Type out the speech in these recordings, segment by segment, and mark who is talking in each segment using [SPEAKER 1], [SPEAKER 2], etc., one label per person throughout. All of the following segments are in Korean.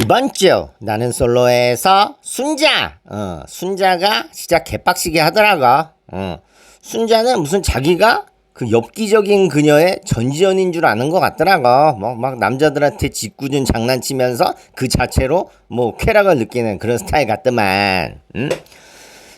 [SPEAKER 1] 이번 주 나는 솔로에서 순자 어, 순자가 진짜 개빡시게 하더라고 어. 순자는 무슨 자기가 그 엽기적인 그녀의 전지현인 줄 아는 것 같더라고 뭐 막 남자들한테 짓궂은 장난치면서 그 자체로 뭐 쾌락을 느끼는 그런 스타일 같더만 응?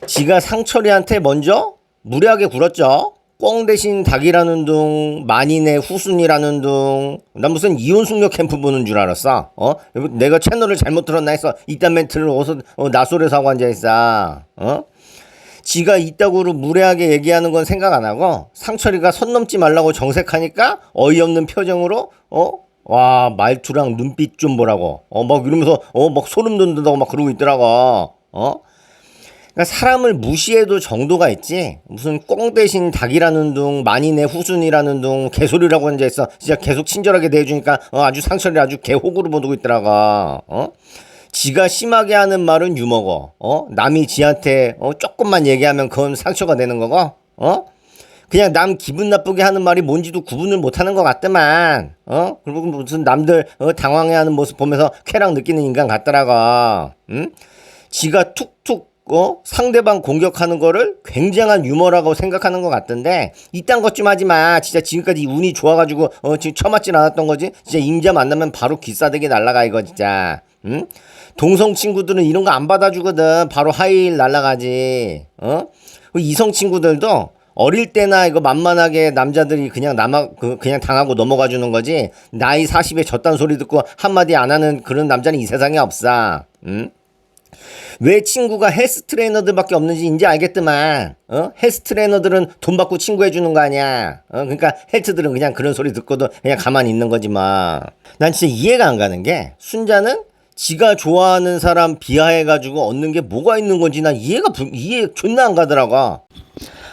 [SPEAKER 1] 지가 상철이한테 먼저 무례하게 굴었죠. 꽁 대신 닭이라는 둥, 만인의 후순이라는 둥. 난 무슨 이혼 숙녀 캠프 보는 줄 알았어. 어? 내가 채널을 잘못 들었나 해서 이딴 멘트를 어서 어, 나솔에서 하고 앉아 있어. 어? 지가 이따구로 무례하게 얘기하는 건 생각 안 하고 상철이가 선 넘지 말라고 정색하니까 어이없는 표정으로 어? 와 말투랑 눈빛 좀 보라고 어막 이러면서 어막 소름 돋는다고 막 그러고 있더라고 어 그러니까 사람을 무시해도 정도가 있지. 무슨 꽁 대신 닭이라는 둥 만인의 후순이라는 둥 개소리라고 앉아있어. 진짜 계속 친절하게 대해주니까 어, 아주 상철이 아주 개호구로 보고 있더라고. 어? 지가 심하게 하는 말은 유머고. 어? 남이 지한테 어 조금만 얘기하면 그건 상처가 되는 거고. 어? 그냥 남 기분 나쁘게 하는 말이 뭔지도 구분을 못하는 것 같더만. 어? 그리고 무슨 남들 어, 당황해하는 모습 보면서 쾌락 느끼는 인간 같더라고. 응 지가 툭툭 어? 상대방 공격하는 거를 굉장한 유머라고 생각하는 것 같던데 이딴 것 좀 하지 마. 진짜 지금까지 운이 좋아가지고 어 지금 처맞진 않았던 거지. 진짜 임자 만나면 바로 귀싸대기 날라가 이거 진짜. 응? 동성 친구들은 이런 거 안 받아주거든. 바로 하이힐 날라가지. 어? 그 이성 친구들도 어릴 때나 이거 만만하게 남자들이 그냥 남아 그 그냥 당하고 넘어가 주는 거지. 나이 40에 저딴 소리 듣고 한마디 안 하는 그런 남자는 이 세상에 없어. 응? 왜 친구가 헬스 트레이너들밖에 없는지 이제 알겠더만. 어? 헬스 트레이너들은 돈 받고 친구 해 주는 거 아니야. 어? 그러니까 헬스들은 그냥 그런 소리 듣고도 그냥 가만히 있는 거지 뭐난 진짜 이해가 안 가는 게 순자는 지가 좋아하는 사람 비하해 가지고 얻는 게 뭐가 있는 건지 난 이해가 부, 이해 존나 안 가더라고.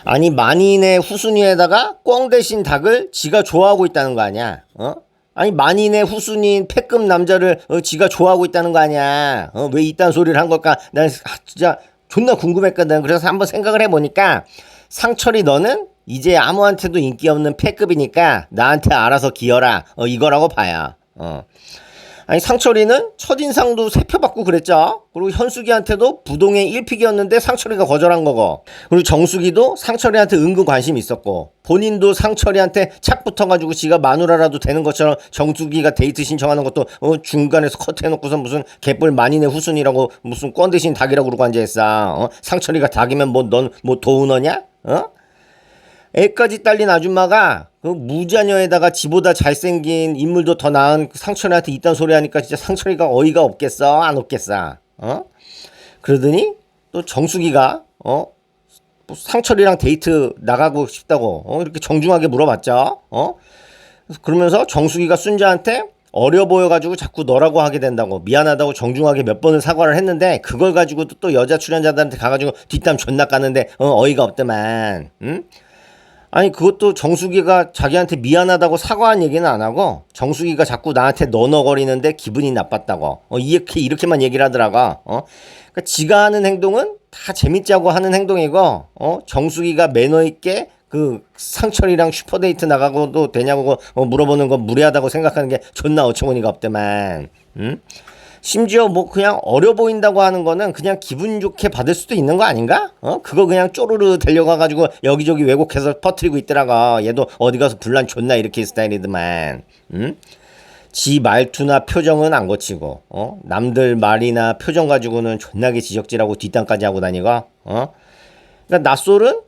[SPEAKER 1] 아니 만인의 후순위에다가 꽝 대신 닭을 지가 좋아하고 있다는 거 아니야. 어 아니 만인의 후순인 패급 남자를 어, 지가 좋아하고 있다는 거 아니야. 어, 왜 이딴 소리를 한 걸까? 난 아, 진짜 존나 궁금했거든. 그래서 한번 생각을 해보니까 상철이 너는 이제 아무한테도 인기 없는 패급이니까 나한테 알아서 기어라. 어, 이거라고 봐요. 어. 아니 상철이는 첫인상도 세표받고 그랬죠. 그리고 현숙이한테도 부동의 1픽이었는데 상철이가 거절한 거고. 그리고 정숙이도 상철이한테 은근 관심 있었고. 본인도 상철이한테 착 붙어가지고 지가 마누라라도 되는 것처럼 정숙이가 데이트 신청하는 것도 어, 중간에서 컷해놓고서 무슨 개뿔 만인의 후순이라고 무슨 꼰 대신 닭이라고 그러고 앉아있어. 어? 상철이가 닭이면 뭐 넌뭐 도우너냐? 어? 애까지 딸린 아줌마가 그 무자녀에다가 지보다 잘생긴 인물도 더 나은 그 상철이한테 이딴 소리 하니까 진짜 상철이가 어이가 없겠어? 안 없겠어? 어? 그러더니 또 정수기가 어? 뭐 상철이랑 데이트 나가고 싶다고 어? 이렇게 정중하게 물어봤죠. 어? 그러면서 정수기가 순자한테 어려 보여가지고 자꾸 너라고 하게 된다고 미안하다고 정중하게 몇 번을 사과를 했는데 그걸 가지고도 또 여자 출연자들한테 가가지고 뒷담 존나 까는데 어, 어이가 없더만. 응? 아니 그것도 정수기가 자기한테 미안하다고 사과한 얘기는 안 하고 정수기가 자꾸 나한테 너너거리는데 기분이 나빴다고. 어 이렇게 이렇게만 얘기를 하더라고. 어? 그러니까 지가 하는 행동은 다 재밌자고 하는 행동이고 어? 정수기가 매너 있게 그 상철이랑 슈퍼데이트 나가고도 되냐고 어, 물어보는 거 무례하다고 생각하는 게 존나 어처구니가 없대만. 응? 심지어 뭐 그냥 어려 보인다고 하는 거는 그냥 기분 좋게 받을 수도 있는 거 아닌가? 어? 그거 그냥 쪼르르 데려가 가지고 여기저기 왜곡해서 퍼뜨리고 있더라고. 얘도 어디 가서 분란 존나 이렇게 스타일이더만. 응? 지 말투나 표정은 안 고치고 어? 남들 말이나 표정 가지고는 존나게 지적질하고 뒷담까지 하고 다니고 어? 그러니까 낯솔은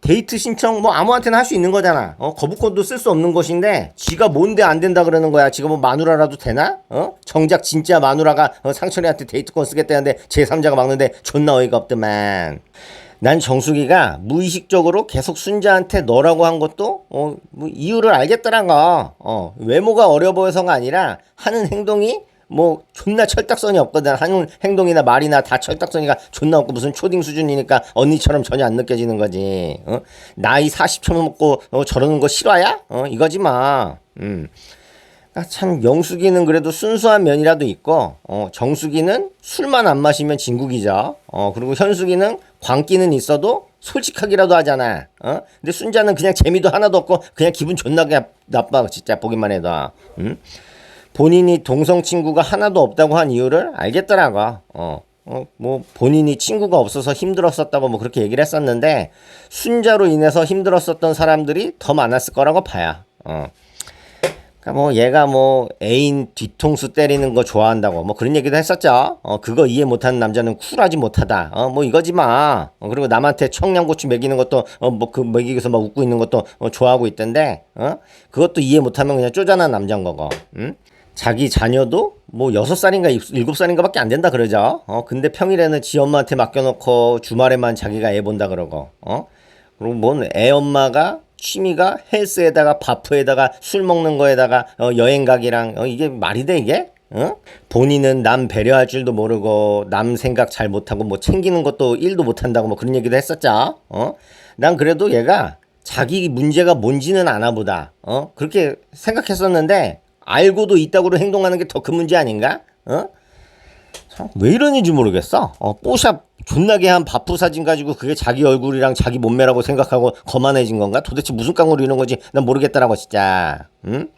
[SPEAKER 1] 데이트 신청 뭐 아무한테나 할 수 있는 거잖아. 어, 거부권도 쓸 수 없는 것인데 지가 뭔데 안 된다 그러는 거야. 지가 뭐 마누라라도 되나? 어? 정작 진짜 마누라가 어, 상철이한테 데이트권 쓰겠다는데 제3자가 막는데 존나 어이가 없더만. 난 정수기가 무의식적으로 계속 순자한테 너라고 한 것도 어, 뭐 이유를 알겠더란 거. 어, 외모가 어려 보여서가 아니라 하는 행동이 뭐 존나 철딱선이 없거든 하는 행동이나 말이나 다 철딱선이가 존나 없고 무슨 초딩 수준이니까 언니처럼 전혀 안 느껴지는 거지 어? 나이 40초 먹고 어, 저러는 거 실화야? 어 이거지 마 음. 아, 참 영숙이는 그래도 순수한 면이라도 있고 어, 정숙이는 술만 안 마시면 진국이죠 어, 그리고 현숙이는 광기는 있어도 솔직하기라도 하잖아 어? 근데 순자는 그냥 재미도 하나도 없고 그냥 기분 존나 게 나빠 진짜 보기만 해도 음? 본인이 동성 친구가 하나도 없다고 한 이유를 알겠더라고. 어. 어, 뭐 본인이 친구가 없어서 힘들었었다고 뭐 그렇게 얘기를 했었는데 순자로 인해서 힘들었었던 사람들이 더 많았을 거라고 봐요. 어. 그러니까 뭐 얘가 뭐 애인 뒤통수 때리는 거 좋아한다고 뭐 그런 얘기도 했었죠. 어 그거 이해 못하는 남자는 쿨하지 못하다. 어 뭐 이거지 마. 어, 그리고 남한테 청양고추 먹이는 것도 어 뭐그 먹이기서 막 웃고 있는 것도 어, 좋아하고 있던데 어 그것도 이해 못하면 그냥 쪼잔한 남자인 거고. 응? 자기 자녀도 뭐 여섯 살인가 일곱 살인가 밖에 안 된다 그러죠. 어 근데 평일에는 지 엄마한테 맡겨놓고 주말에만 자기가 애 본다 그러고. 어 그리고 뭔 애 엄마가 취미가 헬스에다가 바프에다가 술 먹는 거에다가 어, 여행 가기랑 어, 이게 말이 돼 이게? 어? 본인은 남 배려할 줄도 모르고 남 생각 잘 못하고 뭐 챙기는 것도 일도 못한다고 뭐 그런 얘기도 했었죠. 어? 난 그래도 얘가 자기 문제가 뭔지는 아나 보다. 어? 그렇게 생각했었는데 알고도 이따구로 행동하는 게 더 큰 문제 아닌가? 어? 참, 왜 이러는지 모르겠어. 어, 뽀샵 존나게 한 바프 사진 가지고 그게 자기 얼굴이랑 자기 몸매라고 생각하고 거만해진 건가? 도대체 무슨 깡으로 이런 거지? 난 모르겠다라고 진짜. 응?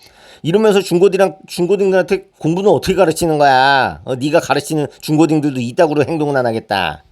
[SPEAKER 1] 이러면서 중고딩이랑 중고딩들한테 공부는 어떻게 가르치는 거야? 어, 네가 가르치는 중고딩들도 이따구로 행동은 안 하겠다.